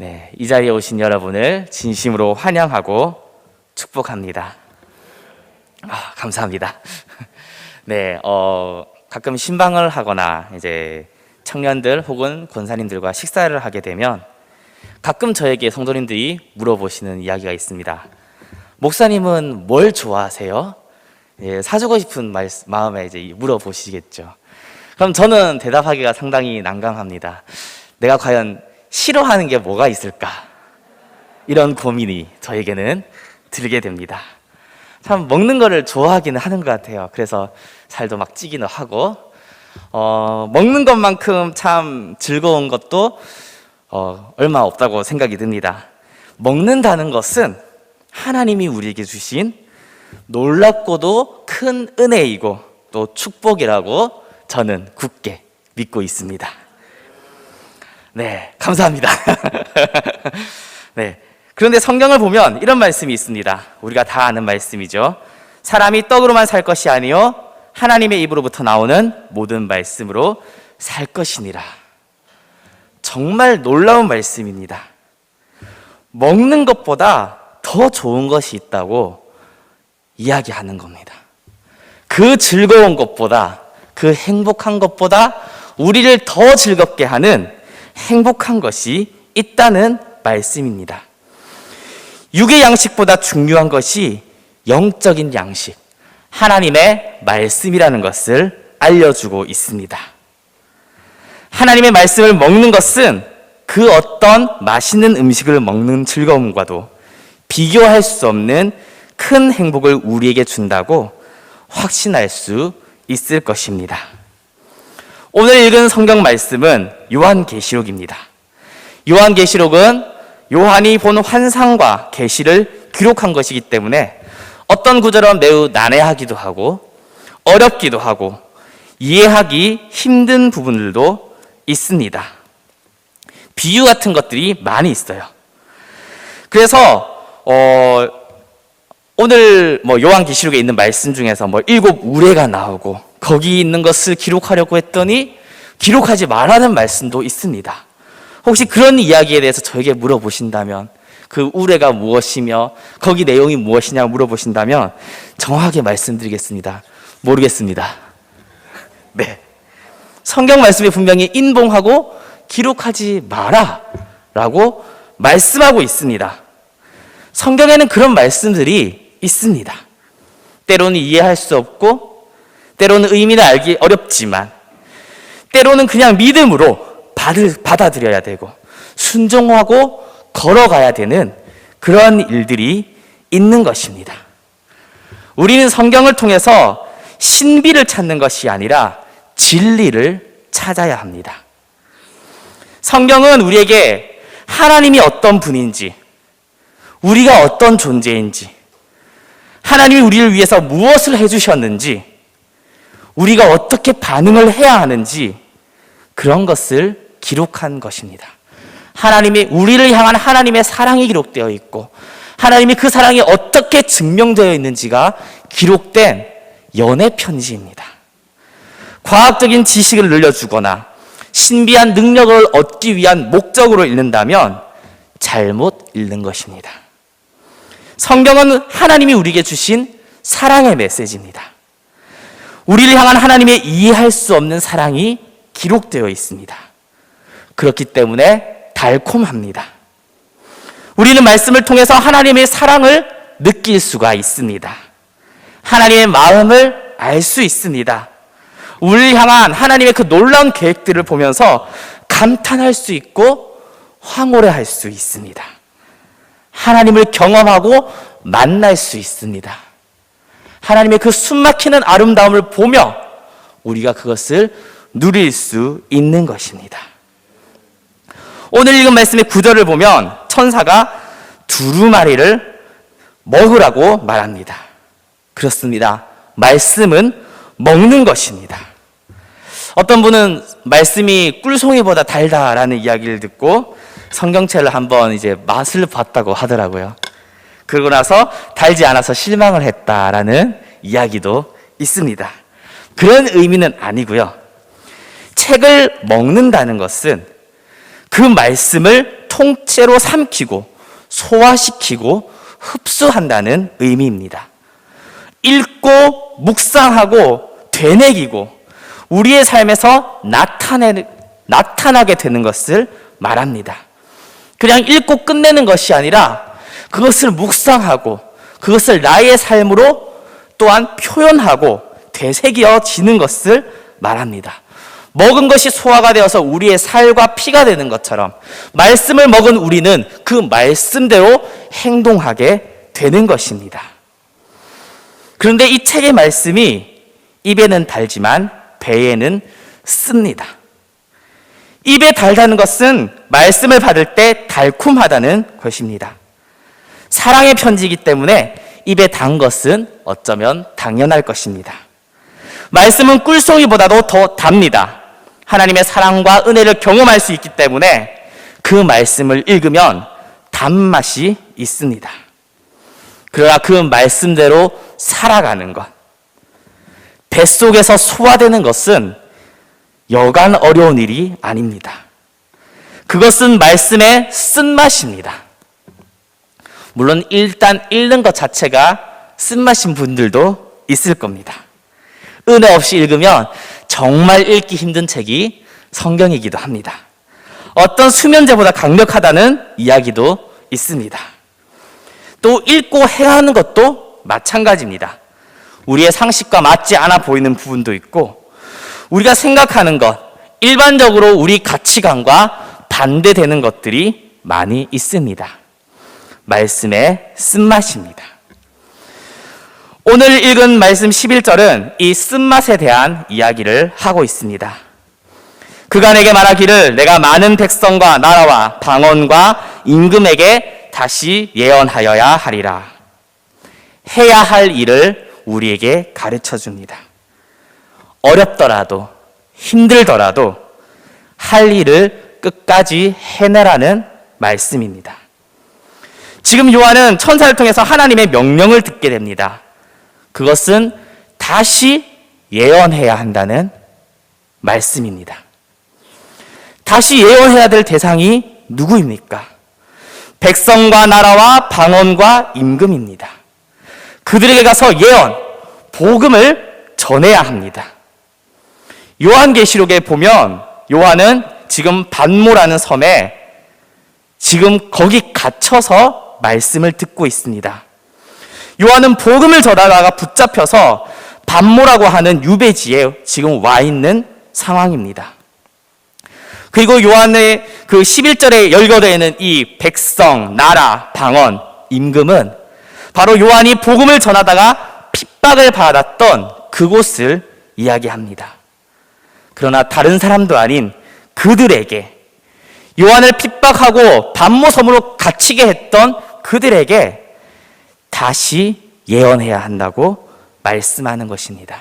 네, 이 자리에 오신 여러분을 진심으로 환영하고 축복합니다. 아, 감사합니다. 네, 어, 가끔 신방을 하거나 이제 청년들 혹은 권사님들과 식사를 하게 되면 가끔 저에게 성도님들이 물어보시는 이야기가 있습니다. 목사님은 뭘 좋아하세요? 예, 사주고 싶은 말, 마음에 이제 물어보시겠죠. 그럼 저는 대답하기가 상당히 난감합니다. 내가 과연 싫어하는 게 뭐가 있을까? 이런 고민이 저에게는 들게 됩니다. 참 먹는 거를 좋아하기는 하는 것 같아요. 그래서 살도 막 찌기는 하고, 어, 먹는 것만큼 참 즐거운 것도 어, 얼마 없다고 생각이 듭니다. 먹는다는 것은 하나님이 우리에게 주신 놀랍고도 큰 은혜이고 또 축복이라고 저는 굳게 믿고 있습니다. 네, 감사합니다. 네. 그런데 성경을 보면 이런 말씀이 있습니다. 우리가 다 아는 말씀이죠. 사람이 떡으로만 살 것이 아니요 하나님의 입으로부터 나오는 모든 말씀으로 살 것이니라. 정말 놀라운 말씀입니다. 먹는 것보다 더 좋은 것이 있다고 이야기하는 겁니다. 그 즐거운 것보다, 그 행복한 것보다 우리를 더 즐겁게 하는 행복한 것이 있다는 말씀입니다. 육의 양식보다 중요한 것이 영적인 양식, 하나님의 말씀이라는 것을 알려주고 있습니다. 하나님의 말씀을 먹는 것은 그 어떤 맛있는 음식을 먹는 즐거움과도 비교할 수 없는 큰 행복을 우리에게 준다고 확신할 수 있을 것입니다. 오늘 읽은 성경 말씀은 요한계시록입니다. 요한계시록은 요한이 본 환상과 계시를 기록한 것이기 때문에 어떤 구절은 매우 난해하기도 하고 어렵기도 하고 이해하기 힘든 부분들도 있습니다. 비유 같은 것들이 많이 있어요. 그래서 어, 오늘 뭐 요한계시록에 있는 말씀 중에서 뭐 일곱 우레가 나오고 거기 있는 것을 기록하려고 했더니 기록하지 말라는 말씀도 있습니다. 혹시 그런 이야기에 대해서 저에게 물어보신다면 그 우레가 무엇이며 거기 내용이 무엇이냐 물어보신다면 정확하게 말씀드리겠습니다. 모르겠습니다. 네. 성경 말씀에 분명히 인봉하고 기록하지 마라 라고 말씀하고 있습니다. 성경에는 그런 말씀들이 있습니다. 때로는 이해할 수 없고, 때로는 의미는 알기 어렵지만, 때로는 그냥 믿음으로 받을, 받아들여야 되고, 순종하고 걸어가야 되는 그런 일들이 있는 것입니다. 우리는 성경을 통해서 신비를 찾는 것이 아니라 진리를 찾아야 합니다. 성경은 우리에게 하나님이 어떤 분인지, 우리가 어떤 존재인지, 하나님이 우리를 위해서 무엇을 해주셨는지, 우리가 어떻게 반응을 해야 하는지, 그런 것을 기록한 것입니다. 하나님이, 우리를 향한 하나님의 사랑이 기록되어 있고, 하나님이 그 사랑이 어떻게 증명되어 있는지가 기록된 연애 편지입니다. 과학적인 지식을 늘려주거나 신비한 능력을 얻기 위한 목적으로 읽는다면 잘못 읽는 것입니다. 성경은 하나님이 우리에게 주신 사랑의 메시지입니다. 우리를 향한 하나님의 이해할 수 없는 사랑이 기록되어 있습니다. 그렇기 때문에 달콤합니다. 우리는 말씀을 통해서 하나님의 사랑을 느낄 수가 있습니다. 하나님의 마음을 알 수 있습니다. 우리를 향한 하나님의 그 놀라운 계획들을 보면서 감탄할 수 있고 황홀해할 수 있습니다. 하나님을 경험하고 만날 수 있습니다. 하나님의 그 숨막히는 아름다움을 보며 우리가 그것을 누릴 수 있는 것입니다. 오늘 읽은 말씀의 구절을 보면 천사가 두루마리를 먹으라고 말합니다. 그렇습니다. 말씀은 먹는 것입니다. 어떤 분은 말씀이 꿀송이보다 달다라는 이야기를 듣고 성경책을 한번 이제 맛을 봤다고 하더라고요. 그러고 나서 달지 않아서 실망을 했다라는 이야기도 있습니다. 그런 의미는 아니고요. 책을 먹는다는 것은 그 말씀을 통째로 삼키고 소화시키고 흡수한다는 의미입니다. 읽고 묵상하고 되새기고 우리의 삶에서 나타내, 나타나게 되는 것을 말합니다. 그냥 읽고 끝내는 것이 아니라 그것을 묵상하고 그것을 나의 삶으로 또한 표현하고 되새겨지는 것을 말합니다. 먹은 것이 소화가 되어서 우리의 살과 피가 되는 것처럼 말씀을 먹은 우리는 그 말씀대로 행동하게 되는 것입니다. 그런데 이 책의 말씀이 입에는 달지만 배에는 씁니다. 입에 달다는 것은 말씀을 받을 때 달콤하다는 것입니다. 사랑의 편지이기 때문에 입에 단 것은 어쩌면 당연할 것입니다. 말씀은 꿀송이보다도 더 답니다. 하나님의 사랑과 은혜를 경험할 수 있기 때문에 그 말씀을 읽으면 단맛이 있습니다. 그러나 그 말씀대로 살아가는 것, 뱃속에서 소화되는 것은 여간 어려운 일이 아닙니다. 그것은 말씀의 쓴맛입니다. 물론 일단 읽는 것 자체가 쓴맛인 분들도 있을 겁니다. 은혜 없이 읽으면 정말 읽기 힘든 책이 성경이기도 합니다. 어떤 수면제보다 강력하다는 이야기도 있습니다. 또 읽고 행하는 것도 마찬가지입니다. 우리의 상식과 맞지 않아 보이는 부분도 있고, 우리가 생각하는 것, 일반적으로 우리 가치관과 반대되는 것들이 많이 있습니다. 말씀의 쓴맛입니다. 오늘 읽은 말씀 11절은 이 쓴맛에 대한 이야기를 하고 있습니다. 그간에게 말하기를 내가 많은 백성과 나라와 방언과 임금에게 다시 예언하여야 하리라. 해야 할 일을 우리에게 가르쳐 줍니다. 어렵더라도 힘들더라도 할 일을 끝까지 해내라는 말씀입니다. 지금 요한은 천사를 통해서 하나님의 명령을 듣게 됩니다. 그것은 다시 예언해야 한다는 말씀입니다. 다시 예언해야 될 대상이 누구입니까? 백성과 나라와 방언과 임금입니다. 그들에게 가서 예언, 복음을 전해야 합니다. 요한계시록에 보면 요한은 지금 반모라는 섬에 지금 거기 갇혀서 말씀을 듣고 있습니다. 요한은 복음을 전하다가 붙잡혀서 반모라고 하는 유배지에 지금 와 있는 상황입니다. 그리고 요한의 그 11절에 열거되어 있는 이 백성, 나라, 방언, 임금은 바로 요한이 복음을 전하다가 핍박을 받았던 그곳을 이야기합니다. 그러나 다른 사람도 아닌 그들에게 요한을 핍박하고 반모섬으로 갇히게 했던 그들에게 다시 예언해야 한다고 말씀하는 것입니다.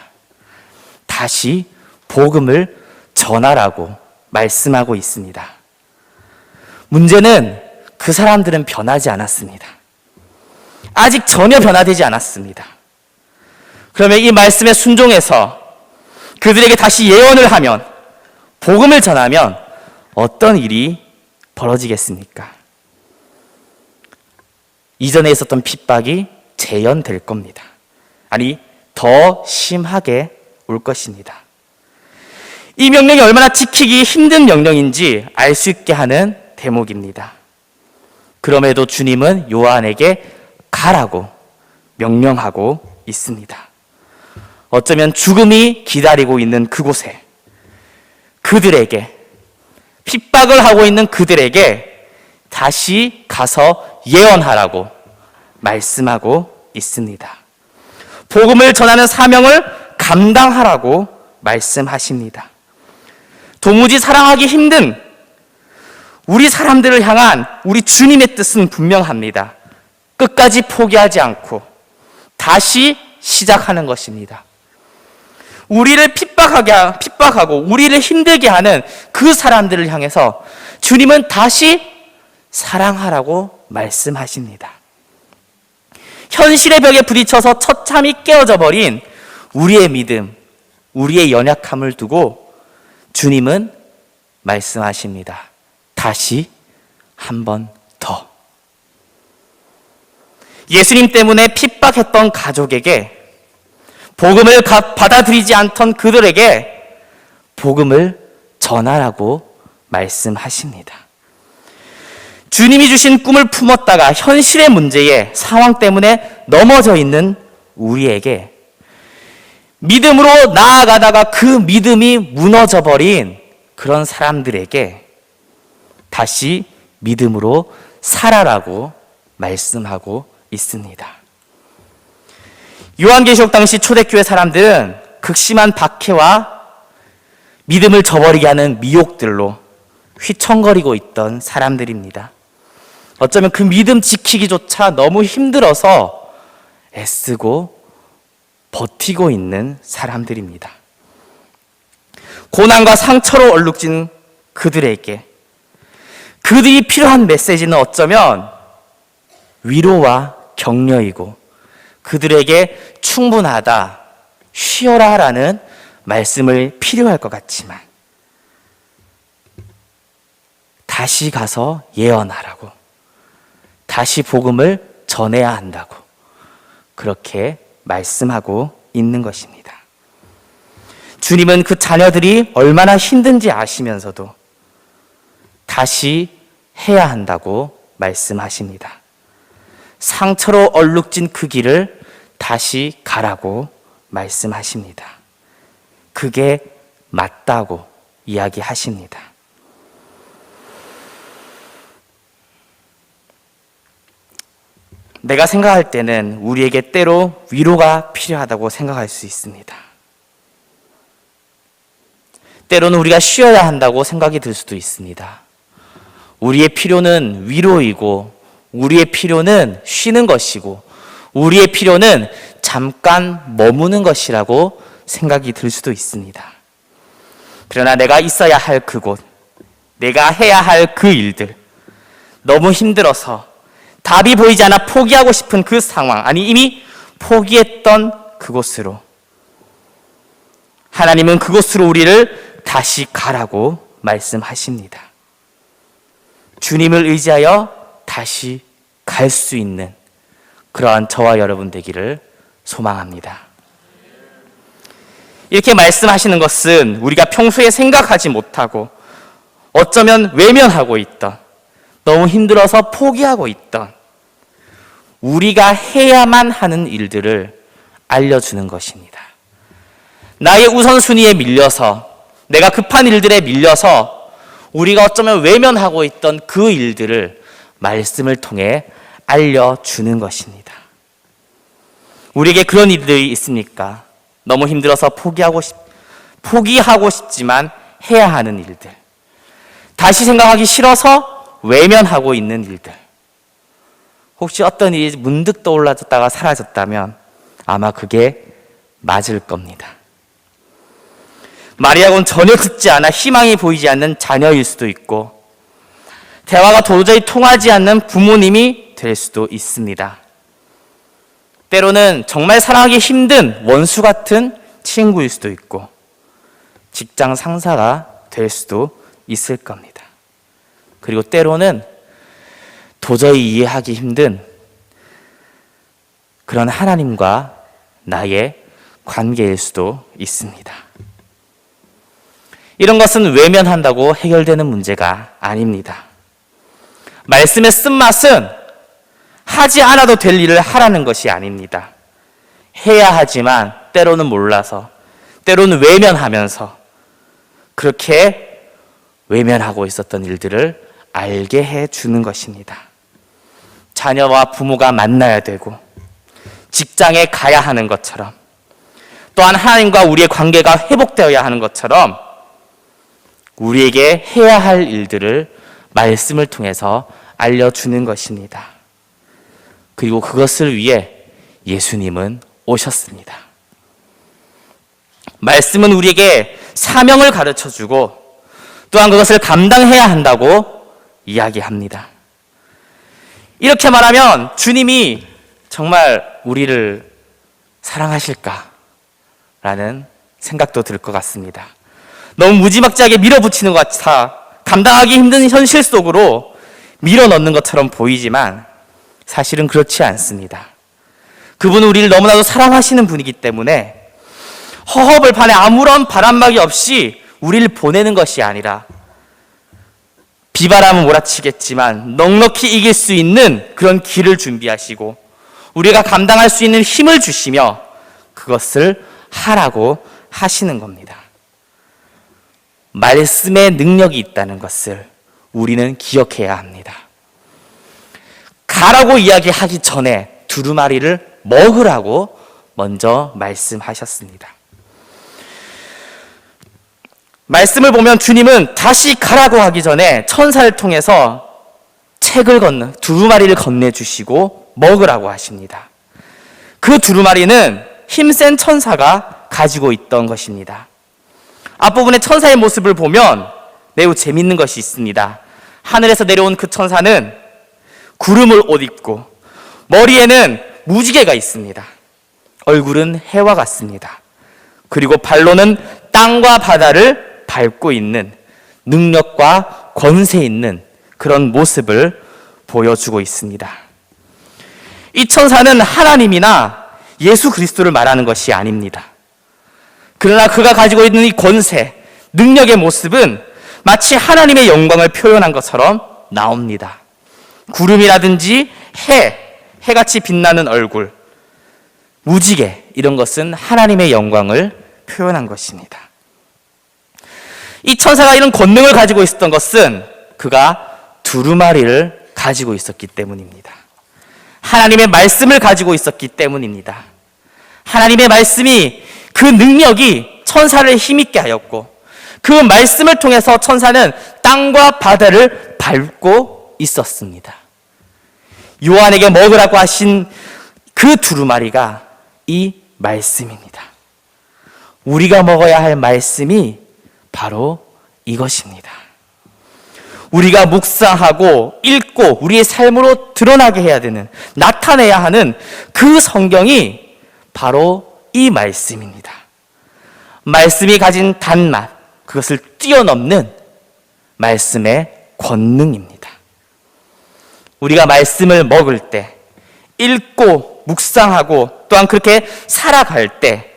다시 복음을 전하라고 말씀하고 있습니다. 문제는 그 사람들은 변하지 않았습니다. 아직 전혀 변화되지 않았습니다. 그러면 이 말씀에 순종해서 그들에게 다시 예언을 하면, 복음을 전하면 어떤 일이 벌어지겠습니까? 이전에 있었던 핍박이 재현될 겁니다. 아니, 더 심하게 올 것입니다. 이 명령이 얼마나 지키기 힘든 명령인지 알 수 있게 하는 대목입니다. 그럼에도 주님은 요한에게 가라고 명령하고 있습니다. 어쩌면 죽음이 기다리고 있는 그곳에 그들에게 핍박을 하고 있는 그들에게 다시 가서 예언하라고 말씀하고 있습니다. 복음을 전하는 사명을 감당하라고 말씀하십니다. 도무지 사랑하기 힘든 우리 사람들을 향한 우리 주님의 뜻은 분명합니다. 끝까지 포기하지 않고 다시 시작하는 것입니다. 우리를 핍박하게, 핍박하고 우리를 힘들게 하는 그 사람들을 향해서 주님은 다시 사랑하라고 말씀하십니다. 현실의 벽에 부딪혀서 처참히 깨어져 버린 우리의 믿음, 우리의 연약함을 두고 주님은 말씀하십니다. 다시 한 번 더. 예수님 때문에 핍박했던 가족에게 복음을 가- 받아들이지 않던 그들에게 복음을 전하라고 말씀하십니다. 주님이 주신 꿈을 품었다가 현실의 문제에 상황 때문에 넘어져 있는 우리에게 믿음으로 나아가다가 그 믿음이 무너져 버린 그런 사람들에게 다시 믿음으로 살아라고 말씀하고 있습니다. 요한계시록 당시 초대교회 사람들은 극심한 박해와 믿음을 저버리게 하는 미혹들로 휘청거리고 있던 사람들입니다. 어쩌면 그 믿음 지키기조차 너무 힘들어서 애쓰고 버티고 있는 사람들입니다. 고난과 상처로 얼룩진 그들에게 그들이 필요한 메시지는 어쩌면 위로와 격려이고 그들에게 충분하다, 쉬어라 라는 말씀을 필요할 것 같지만 다시 가서 예언하라고 다시 복음을 전해야 한다고 그렇게 말씀하고 있는 것입니다. 주님은 그 자녀들이 얼마나 힘든지 아시면서도 다시 해야 한다고 말씀하십니다. 상처로 얼룩진 그 길을 다시 가라고 말씀하십니다. 그게 맞다고 이야기하십니다. 내가 생각할 때는 우리에게 때로 위로가 필요하다고 생각할 수 있습니다. 때로는 우리가 쉬어야 한다고 생각이 들 수도 있습니다. 우리의 필요는 위로이고, 우리의 필요는 쉬는 것이고, 우리의 필요는 잠깐 머무는 것이라고 생각이 들 수도 있습니다. 그러나 내가 있어야 할 그곳, 내가 해야 할 그 일들, 너무 힘들어서 답이 보이지 않아 포기하고 싶은 그 상황, 아니 이미 포기했던 그곳으로 하나님은 그곳으로 우리를 다시 가라고 말씀하십니다. 주님을 의지하여 다시 갈 수 있는 그러한 저와 여러분 되기를 소망합니다. 이렇게 말씀하시는 것은 우리가 평소에 생각하지 못하고 어쩌면 외면하고 있던 너무 힘들어서 포기하고 있던 우리가 해야만 하는 일들을 알려주는 것입니다. 나의 우선순위에 밀려서 내가 급한 일들에 밀려서 우리가 어쩌면 외면하고 있던 그 일들을 말씀을 통해 알려주는 것입니다. 우리에게 그런 일들이 있습니까? 너무 힘들어서 포기하고 싶, 포기하고 싶지만 해야 하는 일들. 다시 생각하기 싫어서 외면하고 있는 일들. 혹시 어떤 일이 문득 떠올랐다가 사라졌다면 아마 그게 맞을 겁니다. 마리아곤 전혀 듣지 않아 희망이 보이지 않는 자녀일 수도 있고, 대화가 도저히 통하지 않는 부모님이 될 수도 있습니다. 때로는 정말 사랑하기 힘든 원수 같은 친구일 수도 있고, 직장 상사가 될 수도 있을 겁니다. 그리고 때로는 도저히 이해하기 힘든 그런 하나님과 나의 관계일 수도 있습니다. 이런 것은 외면한다고 해결되는 문제가 아닙니다. 말씀의 쓴맛은 하지 않아도 될 일을 하라는 것이 아닙니다. 해야 하지만 때로는 몰라서, 때로는 외면하면서 그렇게 외면하고 있었던 일들을 알게 해 주는 것입니다. 자녀와 부모가 만나야 되고, 직장에 가야 하는 것처럼, 또한 하나님과 우리의 관계가 회복되어야 하는 것처럼, 우리에게 해야 할 일들을 말씀을 통해서 알려주는 것입니다. 그리고 그것을 위해 예수님은 오셨습니다. 말씀은 우리에게 사명을 가르쳐 주고 또한 그것을 감당해야 한다고 이야기합니다. 이렇게 말하면 주님이 정말 우리를 사랑하실까라는 생각도 들 것 같습니다. 너무 무지막지하게 밀어붙이는 것 같아 감당하기 힘든 현실 속으로 밀어 넣는 것처럼 보이지만 사실은 그렇지 않습니다. 그분은 우리를 너무나도 사랑하시는 분이기 때문에 허허벌 판에 아무런 바람막이 없이 우리를 보내는 것이 아니라 비바람은 몰아치겠지만 넉넉히 이길 수 있는 그런 길을 준비하시고 우리가 감당할 수 있는 힘을 주시며 그것을 하라고 하시는 겁니다. 말씀의 능력이 있다는 것을 우리는 기억해야 합니다. 가라고 이야기하기 전에 두루마리를 먹으라고 먼저 말씀하셨습니다. 말씀을 보면 주님은 다시 가라고 하기 전에 천사를 통해서 책을 건너 두루마리를 건네주시고 먹으라고 하십니다. 그 두루마리는 힘센 천사가 가지고 있던 것입니다. 앞부분의 천사의 모습을 보면 매우 재밌는 것이 있습니다. 하늘에서 내려온 그 천사는 구름을 옷 입고 머리에는 무지개가 있습니다. 얼굴은 해와 같습니다. 그리고 발로는 땅과 바다를 밟고 있는 능력과 권세 있는 그런 모습을 보여주고 있습니다. 이 천사는 하나님이나 예수 그리스도를 말하는 것이 아닙니다. 그러나 그가 가지고 있는 이 권세, 능력의 모습은 마치 하나님의 영광을 표현한 것처럼 나옵니다. 구름이라든지 해, 해같이 빛나는 얼굴, 무지개, 이런 것은 하나님의 영광을 표현한 것입니다. 이 천사가 이런 권능을 가지고 있었던 것은 그가 두루마리를 가지고 있었기 때문입니다. 하나님의 말씀을 가지고 있었기 때문입니다. 하나님의 말씀이 그 능력이 천사를 힘있게 하였고 그 말씀을 통해서 천사는 땅과 바다를 밟고 있었습니다. 요한에게 먹으라고 하신 그 두루마리가 이 말씀입니다. 우리가 먹어야 할 말씀이 바로 이것입니다. 우리가 묵상하고 읽고 우리의 삶으로 드러나게 해야 되는, 나타내야 하는 그 성경이 바로 이 말씀입니다. 말씀이 가진 단맛, 그것을 뛰어넘는 말씀의 권능입니다. 우리가 말씀을 먹을 때, 읽고 묵상하고 또한 그렇게 살아갈 때,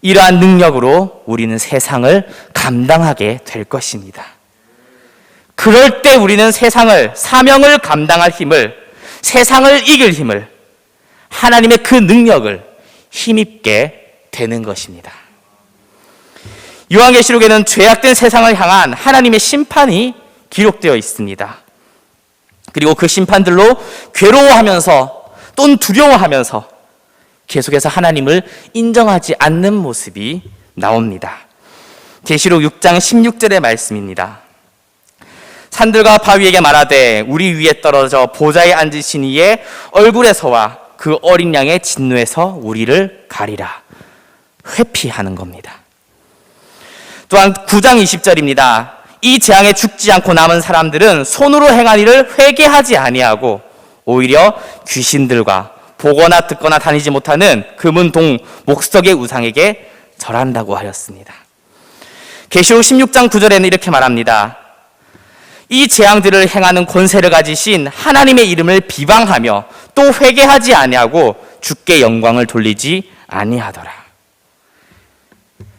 이러한 능력으로 우리는 세상을 감당하게 될 것입니다. 그럴 때 우리는 세상을, 사명을 감당할 힘을, 세상을 이길 힘을, 하나님의 그 능력을 힘입게 되는 것입니다. 요한계시록에는 죄악된 세상을 향한 하나님의 심판이 기록되어 있습니다. 그리고 그 심판들로 괴로워하면서 또는 두려워하면서 계속해서 하나님을 인정하지 않는 모습이 나옵니다. 계시록 6장 16절의 말씀입니다. 산들과 바위에게 말하되 우리 위에 떨어져 보좌에 앉으신 이의 얼굴에서와 그 어린 양의 진노에서 우리를 가리라. 회피하는 겁니다. 또한 9장 20절입니다. 이 재앙에 죽지 않고 남은 사람들은 손으로 행한 일을 회개하지 아니하고 오히려 귀신들과 보거나 듣거나 다니지 못하는 금은 동 목석의 우상에게 절한다고 하였습니다. 계시록 16장 9절에는 이렇게 말합니다. 이 재앙들을 행하는 권세를 가지신 하나님의 이름을 비방하며 또 회개하지 아니하고 주께 영광을 돌리지 아니하더라.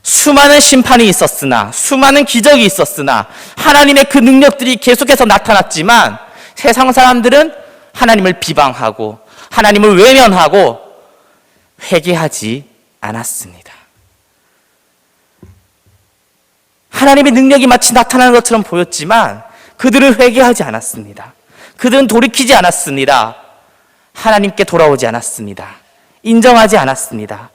수많은 심판이 있었으나 수많은 기적이 있었으나 하나님의 그 능력들이 계속해서 나타났지만 세상 사람들은 하나님을 비방하고 하나님을 외면하고 회개하지 않았습니다. 하나님의 능력이 마치 나타나는 것처럼 보였지만 그들은 회개하지 않았습니다. 그들은 돌이키지 않았습니다. 하나님께 돌아오지 않았습니다. 인정하지 않았습니다.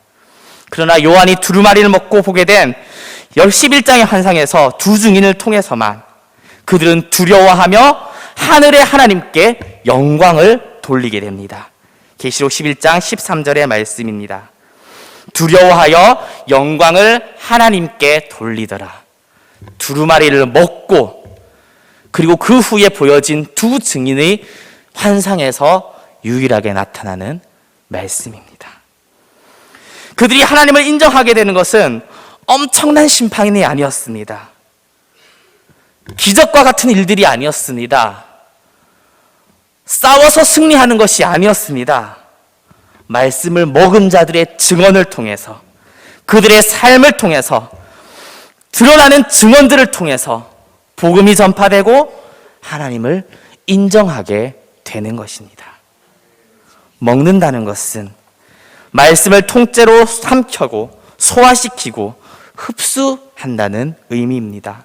그러나 요한이 두루마리를 먹고 보게 된 11장의 환상에서 두 증인을 통해서만 그들은 두려워하며 하늘의 하나님께 영광을 돌리게 됩니다. 계시록 11장 13절의 말씀입니다. 두려워하여 영광을 하나님께 돌리더라. 두루마리를 먹고 그리고 그 후에 보여진 두 증인의 환상에서 유일하게 나타나는 말씀입니다. 그들이 하나님을 인정하게 되는 것은 엄청난 심판이 아니었습니다. 기적과 같은 일들이 아니었습니다. 싸워서 승리하는 것이 아니었습니다. 말씀을 먹은 자들의 증언을 통해서 그들의 삶을 통해서 드러나는 증언들을 통해서 복음이 전파되고 하나님을 인정하게 되는 것입니다. 먹는다는 것은 말씀을 통째로 삼켜고 소화시키고 흡수한다는 의미입니다.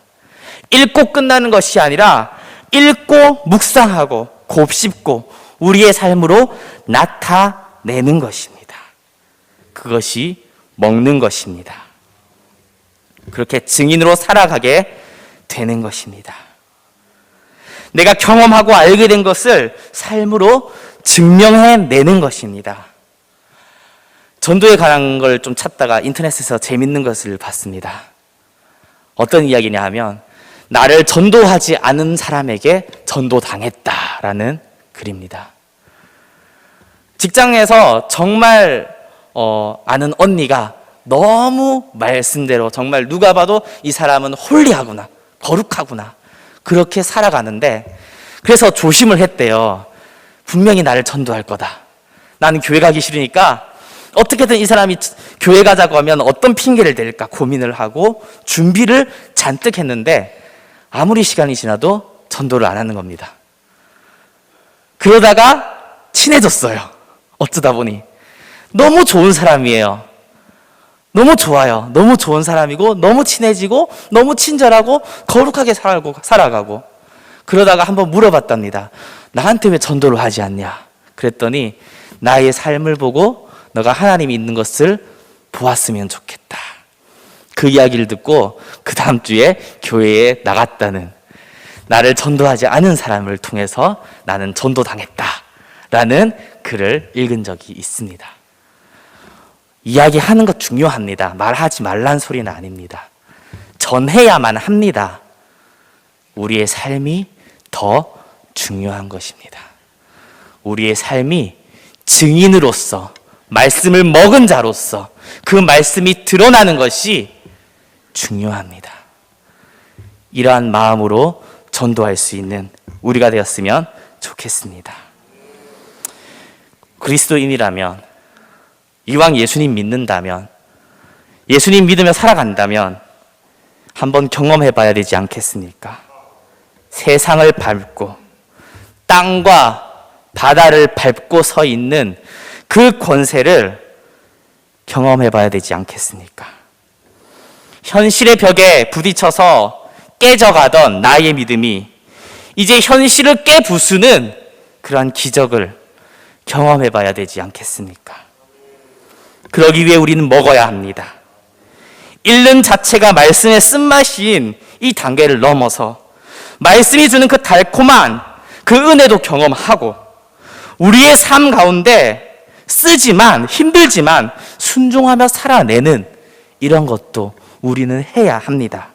읽고 끝나는 것이 아니라 읽고 묵상하고 곱씹고 우리의 삶으로 나타내는 것입니다. 그것이 먹는 것입니다. 그렇게 증인으로 살아가게 되는 것입니다. 내가 경험하고 알게 된 것을 삶으로 증명해 내는 것입니다. 전도에 관한 걸 좀 찾다가 인터넷에서 재밌는 것을 봤습니다. 어떤 이야기냐 하면 나를 전도하지 않은 사람에게 전도당했다라는 글입니다. 직장에서 정말 어, 아는 언니가 너무 말씀대로 정말 누가 봐도 이 사람은 홀리하구나, 거룩하구나 그렇게 살아가는데 그래서 조심을 했대요. 분명히 나를 전도할 거다. 나는 교회 가기 싫으니까 어떻게든 이 사람이 교회 가자고 하면 어떤 핑계를 댈까 고민을 하고 준비를 잔뜩 했는데 아무리 시간이 지나도 전도를 안 하는 겁니다. 그러다가 친해졌어요. 어쩌다 보니. 너무 좋은 사람이에요. 너무 좋아요. 너무 좋은 사람이고, 너무 친해지고, 너무 친절하고, 거룩하게 살고, 살아가고. 그러다가 한번 물어봤답니다. 나한테 왜 전도를 하지 않냐? 그랬더니, 나의 삶을 보고, 너가 하나님이 있는 것을 보았으면 좋겠다. 그 이야기를 듣고, 그 다음 주에 교회에 나갔다는, 나를 전도하지 않은 사람을 통해서 나는 전도당했다. 라는 글을 읽은 적이 있습니다. 이야기하는 것 중요합니다. 말하지 말란 소리는 아닙니다. 전해야만 합니다. 우리의 삶이 더 중요한 것입니다. 우리의 삶이 증인으로서 말씀을 먹은 자로서 그 말씀이 드러나는 것이 중요합니다. 이러한 마음으로 전도할 수 있는 우리가 되었으면 좋겠습니다. 그리스도인이라면 이왕 예수님 믿는다면 예수님 믿으며 살아간다면 한번 경험해 봐야 되지 않겠습니까? 세상을 밟고 땅과 바다를 밟고 서 있는 그 권세를 경험해 봐야 되지 않겠습니까? 현실의 벽에 부딪혀서 깨져가던 나의 믿음이 이제 현실을 깨부수는 그러한 기적을 경험해 봐야 되지 않겠습니까? 그러기 위해 우리는 먹어야 합니다. 읽는 자체가 말씀의 쓴맛인 이 단계를 넘어서 말씀이 주는 그 달콤한 그 은혜도 경험하고 우리의 삶 가운데 쓰지만 힘들지만 순종하며 살아내는 이런 것도 우리는 해야 합니다.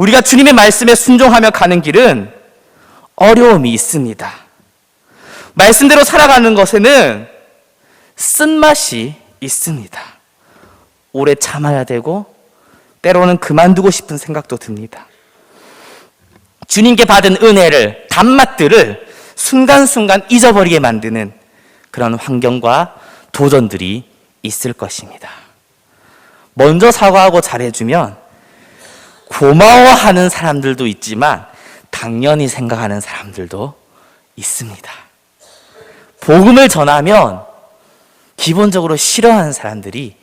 우리가 주님의 말씀에 순종하며 가는 길은 어려움이 있습니다. 말씀대로 살아가는 것에는 쓴맛이 있습니다. 오래 참아야 되고, 때로는 그만두고 싶은 생각도 듭니다. 주님께 받은 은혜를, 단맛들을 순간순간 잊어버리게 만드는 그런 환경과 도전들이 있을 것입니다. 먼저 사과하고 잘해주면 고마워하는 사람들도 있지만 당연히 생각하는 사람들도 있습니다. 복음을 전하면 기본적으로 싫어하는 사람들이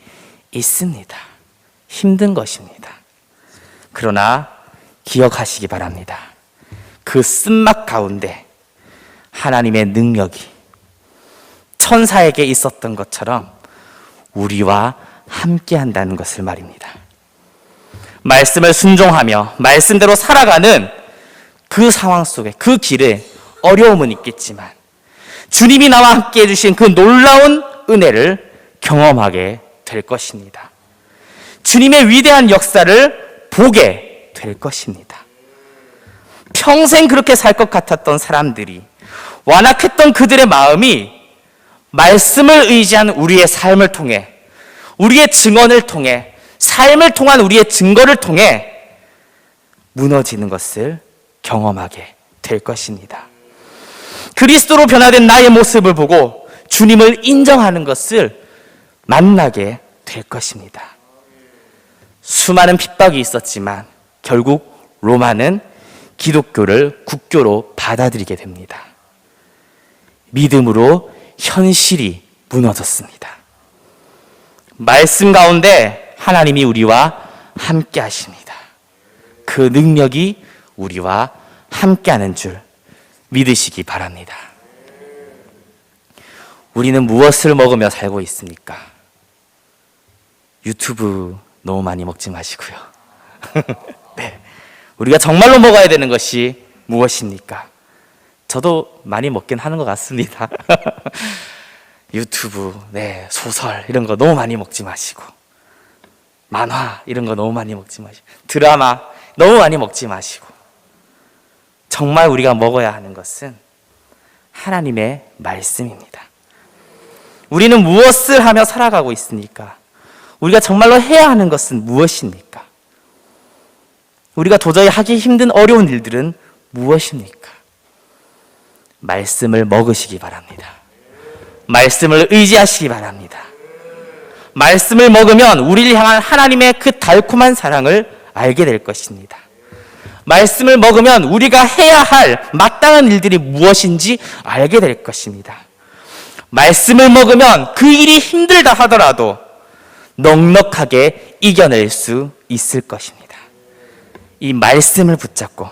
있습니다. 힘든 것입니다. 그러나 기억하시기 바랍니다. 그 쓴맛 가운데 하나님의 능력이 천사에게 있었던 것처럼 우리와 함께 한다는 것을 말입니다. 말씀을 순종하며 말씀대로 살아가는 그 상황 속에 그 길에 어려움은 있겠지만 주님이 나와 함께 해주신 그 놀라운 은혜를 경험하게 될 것입니다. 주님의 위대한 역사를 보게 될 것입니다. 평생 그렇게 살 것 같았던 사람들이 완악했던 그들의 마음이 말씀을 의지한 우리의 삶을 통해 우리의 증언을 통해 삶을 통한 우리의 증거를 통해 무너지는 것을 경험하게 될 것입니다. 그리스도로 변화된 나의 모습을 보고 주님을 인정하는 것을 만나게 될 것입니다. 수많은 핍박이 있었지만 결국 로마는 기독교를 국교로 받아들이게 됩니다. 믿음으로 현실이 무너졌습니다. 말씀 가운데 하나님이 우리와 함께 하십니다. 그 능력이 우리와 함께 하는 줄 믿으시기 바랍니다. 우리는 무엇을 먹으며 살고 있습니까? 유튜브 너무 많이 먹지 마시고요. 네. 우리가 정말로 먹어야 되는 것이 무엇입니까? 저도 많이 먹긴 하는 것 같습니다. 유튜브, 네, 소설, 이런 거 너무 많이 먹지 마시고, 만화, 이런 거 너무 많이 먹지 마시고, 드라마, 너무 많이 먹지 마시고, 정말 우리가 먹어야 하는 것은 하나님의 말씀입니다. 우리는 무엇을 하며 살아가고 있습니까? 우리가 정말로 해야 하는 것은 무엇입니까? 우리가 도저히 하기 힘든 어려운 일들은 무엇입니까? 말씀을 먹으시기 바랍니다. 말씀을 의지하시기 바랍니다. 말씀을 먹으면 우리를 향한 하나님의 그 달콤한 사랑을 알게 될 것입니다. 말씀을 먹으면 우리가 해야 할 마땅한 일들이 무엇인지 알게 될 것입니다. 말씀을 먹으면 그 일이 힘들다 하더라도 넉넉하게 이겨낼 수 있을 것입니다. 이 말씀을 붙잡고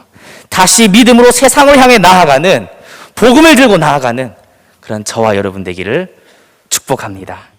다시 믿음으로 세상을 향해 나아가는 복음을 들고 나아가는 그런 저와 여러분 되기를 축복합니다.